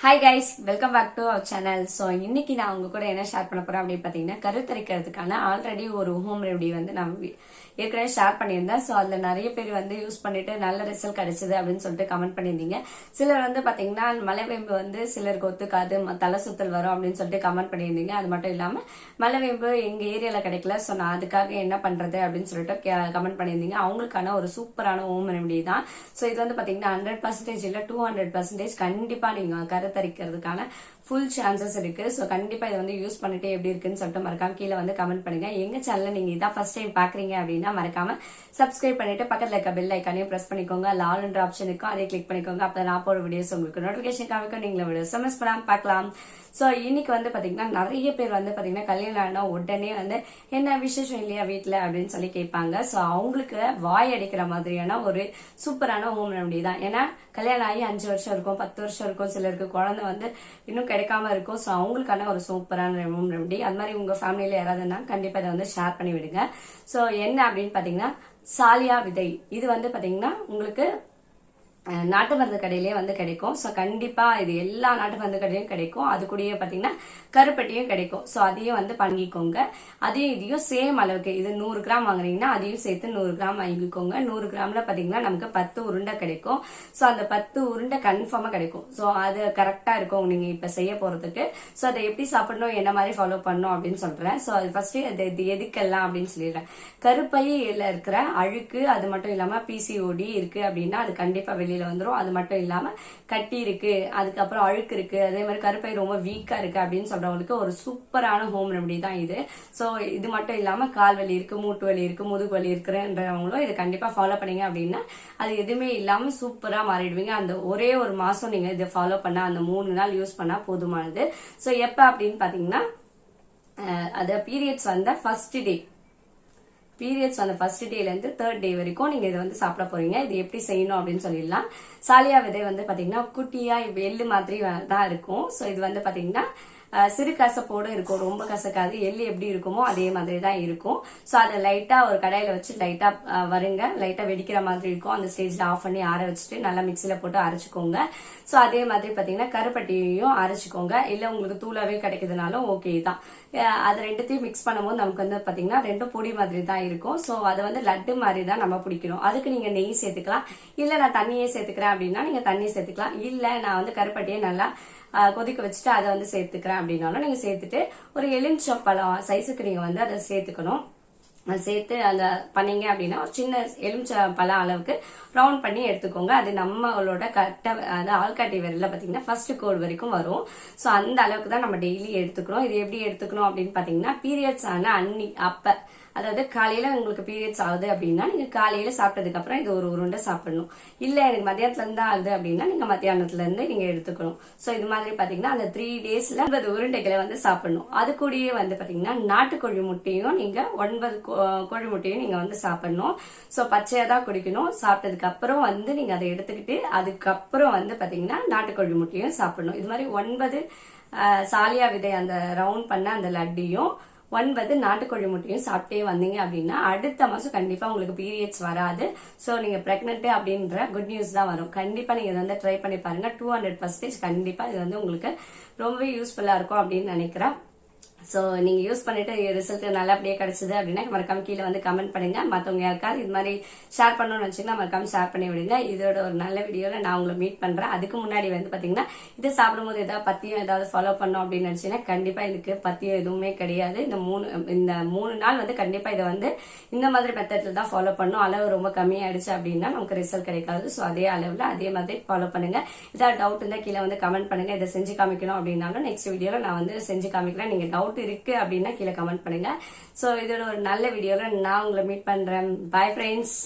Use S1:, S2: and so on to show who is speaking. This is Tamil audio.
S1: Hi guys welcome back to our channel so இன்னைக்கு நான் உங்க கூட என்ன ஷேர் பண்ண போறேன் அப்படின்னு பார்த்தீங்கன்னா கருத்தரிக்கிறதுக்கான ஆல்ரெடி ஒரு ஹோம் ரெமெடி வந்து நான் ஏற்கனவே ஷேர் பண்ணியிருந்தேன். ஸோ அதில் நிறைய பேர் வந்து யூஸ் பண்ணிட்டு நல்ல ரிசல்ட் கிடைச்சது அப்படின்னு சொல்லிட்டு கமெண்ட் பண்ணியிருந்தீங்க. சிலர் வந்து பார்த்தீங்கன்னா மலைவேம்பு வந்து சிலருக்கு ஒத்துக்காது தலை சுத்தல் வரும் அப்படின்னு சொல்லிட்டு கமெண்ட் பண்ணியிருந்தீங்க. அது மட்டும் இல்லாமல் மலைவேம்பு எங்கள் ஏரியாவில் கிடைக்கல. ஸோ நான் அதுக்காக என்ன பண்ணுறது அப்படின்னு சொல்லிட்டு கமெண்ட் பண்ணியிருந்தீங்க. அவங்களுக்கான ஒரு சூப்பரான ஹோம் ரெமெடி தான். ஸோ இது வந்து பார்த்தீங்கன்னா ஹண்ட்ரட் பர்சன்டேஜ் இல்லை டூ ஹண்ட்ரட் பர்சன்டேஜ் கண்டிப்பாக நீங்கள் கருத்தரிக்கிறதுக்கான ஃபுல் சான்சஸ் இருக்கு. ஸோ கண்டிப்பாக இதை வந்து யூஸ் பண்ணிட்டு எப்படி இருக்குன்னு சொல்லிட்டு மறக்காம கீழே வந்து கமெண்ட் பண்ணுங்க. எங்க சேனல்ல நீங்க இதான் ஃபர்ஸ்ட் டைம் பாக்குறீங்க அப்படின்னா மறக்காம சப்ஸ்கிரைப் பண்ணிட்டு பக்கத்துல இருக்க பெல் ஐக்கானையும் பிரஸ் பண்ணிக்கோங்க. லால்ன்ற ஆப்ஷன் இருக்கும் அதை கிளிக் பண்ணிக்கோங்க. அப்போ நான் போற வீடியோஸ் உங்களுக்கு நோட்டிஃபிகேஷன் காமிக்கும். நீங்களும் வீடியோ மிஸ் பண்ணாம பார்க்கலாம். ஸோ இன்னைக்கு வந்து பாத்தீங்கன்னா நிறைய பேர் வந்து பாத்தீங்கன்னா கல்யாணம் ஆனால் உடனே வந்து என்ன விசேஷம் இல்லையா வீட்டில் அப்படின்னு சொல்லி கேட்பாங்க. ஸோ அவங்களுக்கு வாய் அடிக்கிற மாதிரியான ஒரு சூப்பரான ஹோம் ரெமடி தான் ஏன்னா கல்யாணம் ஆகி அஞ்சு வருஷம் இருக்கும் பத்து வருஷம் இருக்கும். சிலருக்கு குழந்தை வந்து இன்னும் கிடைக்காம இருக்கும். ஸோ அவங்களுக்கான ஒரு சூப்பரான ஹோம் ரெமடி அது மாதிரி உங்கள் ஃபேமிலியில் யாராவது யாராவதுன்னா கண்டிப்பாக இதை வந்து ஷேர் பண்ணி விடுங்க. ஸோ என்ன அப்படின்னு பார்த்தீங்கன்னா சாலியா விதை. இது வந்து பார்த்தீங்கன்னா உங்களுக்கு நாட்டு மருந்து கடையிலே வந்து கிடைக்கும். ஸோ கண்டிப்பாக இது எல்லா நாட்டு மருந்து கடையிலும் கிடைக்கும். அது கூடயே பார்த்தீங்கன்னா கருப்பட்டியும் கிடைக்கும். ஸோ அதையும் வந்து பண்ணிக்கோங்க அதையும் இதையும் சேம் அளவுக்கு இது நூறு கிராம் வாங்குறீங்கன்னா அதையும் சேர்த்து நூறு கிராம் வாங்கிக்கோங்க. நூறு கிராமில் பார்த்தீங்கன்னா நமக்கு பத்து உருண்டை கிடைக்கும். ஸோ அந்த பத்து உருண்டை கன்ஃபார்மாக கிடைக்கும். ஸோ அது கரெக்டாக இருக்கும் நீங்கள் இப்போ செய்ய போகிறதுக்கு ஸோ அதை எப்படி சாப்பிடணும் என்ன மாதிரி ஃபாலோ பண்ணணும் அப்படின்னு சொல்கிறேன் ஸோ அது ஃபஸ்ட்டு அது இது எதுக்கெல்லாம் அப்படின்னு சொல்லிடுறேன். கருப்பையில இருக்கிற அழுக்கு அது மட்டும் இல்லாமல் பிசிஓடி இருக்குது அப்படின்னா அது கண்டிப்பாக வெளியே வெளியில வந்துடும் அது மட்டும் இல்லாமல் கட்டி இருக்கு அதுக்கப்புறம் அழுக்கு இருக்கு. அதே மாதிரி கருப்பை ரொம்ப வீக்கா இருக்கு அப்படின்னு சொல்றவங்களுக்கு ஒரு சூப்பரான ஹோம் ரெமடி தான் இது. ஸோ இது மட்டும் இல்லாமல் கால் வலி இருக்கு மூட்டு வலி இருக்கு முதுகு வலி இருக்குன்றவங்களும் இதை கண்டிப்பாக ஃபாலோ பண்ணீங்க அப்படின்னா அது எதுவுமே இல்லாமல் சூப்பராக மாறிடுவீங்க. அந்த ஒரே ஒரு மாசம் நீங்க இதை ஃபாலோ பண்ண அந்த மூணு நாள் யூஸ் பண்ணா போதுமானது. ஸோ எப்போ அப்படின்னு பார்த்தீங்கன்னா அது பீரியட்ஸ் வந்த ஃபர்ஸ்ட் டே பீரியட்ஸ் அந்த ஃபர்ஸ்ட் டேல இருந்து தேர்ட் டே வரைக்கும் நீங்க இதை வந்து சாப்பிட போறீங்க. இது எப்படி செய்யணும் அப்படின்னு சொல்லிடலாம். சாலியா விதை வந்து பாத்தீங்கன்னா குட்டியா எள்ளு மாதிரி தான் இருக்கும். ஸோ இது வந்து பாத்தீங்கன்னா சிறு கசப்போடு இருக்கும் ரொம்ப கசக்காது. எள்ளு எப்படி இருக்குமோ அதே மாதிரி தான் இருக்கும். ஸோ அதை லைட்டாக ஒரு கடையில் வச்சு லைட்டாக வருங்க. லைட்டாக வெடிக்கிற மாதிரி இருக்கும். அந்த ஸ்டேஜில் ஆஃப் பண்ணி ஆற வச்சுட்டு நல்லா மிக்சியில் போட்டு அரைச்சிக்கோங்க. ஸோ அதே மாதிரி பார்த்தீங்கன்னா கருப்பட்டியையும் அரைச்சிக்கோங்க. இல்லை உங்களுக்கு தூளாவே கிடைக்குதுனாலும் ஓகே தான். அது ரெண்டுத்தையும் மிக்ஸ் பண்ணும்போது நமக்கு வந்து பார்த்தீங்கன்னா ரெண்டும் பொடி மாதிரி தான் இருக்கும். ஸோ அதை வந்து லட்டு மாதிரி தான் நம்ம பிடிக்கணும். அதுக்கு நீங்கள் நெய் சேர்த்துக்கலாம். இல்லை நான் தண்ணியே சேர்த்துக்கிறேன் அப்படின்னா நீங்கள் தண்ணி சேர்த்துக்கலாம். இல்லை நான் வந்து கருப்பட்டியை நல்லா கொதிக்க வச்சுட்டு அதை வந்து சேர்த்துக்கிறேன் அப்படின்னாலும் நீங்கள் சேர்த்துட்டு ஒரு எலுமிச்சம் பழம் சைஸுக்கு நீங்கள் வந்து அதை சேர்த்துக்கணும். சேர்த்து அந்த பண்ணீங்க அப்படின்னா ஒரு சின்ன எலுமிச்சை பழம் அளவுக்கு ரவுண்ட் பண்ணி எடுத்துக்கோங்க. அது நம்மளோட கட்டை அது ஆள்காட்டி விரலில் பார்த்தீங்கன்னா ஃபர்ஸ்ட் கோடு வரைக்கும் வரும். ஸோ அந்த அளவுக்கு தான் நம்ம டெய்லி எடுத்துக்கணும் இது எப்படி எடுத்துக்கணும் அப்படின்னு பார்த்தீங்கன்னா பீரியட்ஸ் ஆன அன்னி அப்ப அதாவது காலையில உங்களுக்கு பீரியட்ஸ் ஆகுது அப்படின்னா நீங்க காலையில சாப்பிட்டதுக்கு அப்புறம் இது ஒரு உருண்டை சாப்பிடணும். இல்ல எனக்கு மதியானத்துலேருந்து தான் ஆகுது அப்படின்னா நீங்க மத்தியானத்துல இருந்து நீங்க எடுத்துக்கணும். சோ இது மாதிரி பாத்தீங்கன்னா அந்த த்ரீ டேஸ்ல ஒன்பது உருண்டைகளை வந்து சாப்பிடணும். அது கூடயே வந்து பாத்தீங்கன்னா நாட்டுக்கோழி முட்டையும் நீங்க ஒன்பது கோ- கோழி முட்டையும் நீங்க வந்து சாப்பிடணும். சோ பச்சையா தான் குடிக்கணும். சாப்பிட்டதுக்கு அப்புறம் வந்து நீங்க அதை எடுத்துக்கிட்டு அதுக்கப்புறம் வந்து பாத்தீங்கன்னா நாட்டுக்கோழி முட்டையும் சாப்பிடணும். இது மாதிரி ஒன்பது சாலியா விதை அந்த ரவுண்ட் பண்ண அந்த லட்டியும் ஒன்பது நாட்டுக்கோழி முட்டையும் சாப்பிட்டே வந்தீங்க அப்படின்னா அடுத்த மாசம் கண்டிப்பா உங்களுக்கு பீரியட்ஸ் வராது. ஸோ நீங்க பிரெக்னென்ட் அப்படின்ற குட் நியூஸ் தான் வரும். கண்டிப்பா நீங்க இதை வந்து ட்ரை பண்ணி பாருங்க. டூ ஹண்ட்ரட் பர்சன்டேஜ் கண்டிப்பா இது வந்து உங்களுக்கு ரொம்பவே யூஸ்ஃபுல்லா இருக்கும் அப்படின்னு நினைக்கிறேன். ஸோ நீங்கள் யூஸ் பண்ணிட்டு ரிசல்ட் நல்லபடியாக கிடச்சிது அப்படின்னா மறக்காம கீழே வந்து கமெண்ட் பண்ணுங்கள் மற்றவங்க யாருக்காவது இது மாதிரி ஷேர் பண்ணணும்னு வச்சுங்கன்னா மறக்காம ஷேர் பண்ணி விடுங்க. இதோட ஒரு நல்ல வீடியோவில் நான் உங்களை மீட் பண்ணுறேன் அதுக்கு முன்னாடி வந்து பார்த்தீங்கன்னா இது சாப்பிடும்போது ஏதாவது பத்தியும் ஏதாவது ஃபாலோ பண்ணோம் அப்படின்னு நினச்சிங்கன்னா கண்டிப்பாக இதுக்கு பத்தியம் எதுவுமே கிடையாது. இந்த மூணு இந்த மூணு நாள் வந்து கண்டிப்பாக இதை வந்து இந்த மாதிரி மெத்தடில் தான் ஃபாலோ பண்ணும் அளவு ரொம்ப கம்மியாயிடுச்சு அப்படின்னா நமக்கு ரிசல்ட் கிடைக்காது. ஸோ அதே அளவில் அதே மாதிரி ஃபாலோ பண்ணுங்கள் ஏதாவது டவுட் இருந்தால் கீழே வந்து கமெண்ட் பண்ணுங்கள் இதை செஞ்சு காமிக்கணும் அப்படின்னாலும் நெக்ஸ்ட் வீடியோவில் நான் வந்து செஞ்சு காமிக்கிறேன். நீங்கள் டவுட் இருக்கு அப்படின்னா கீழே கமெண்ட் பண்ணுங்க. ஸோ இதோட ஒரு நல்ல வீடியோவில் நான் உங்களை மீட் பண்றேன். Bye friends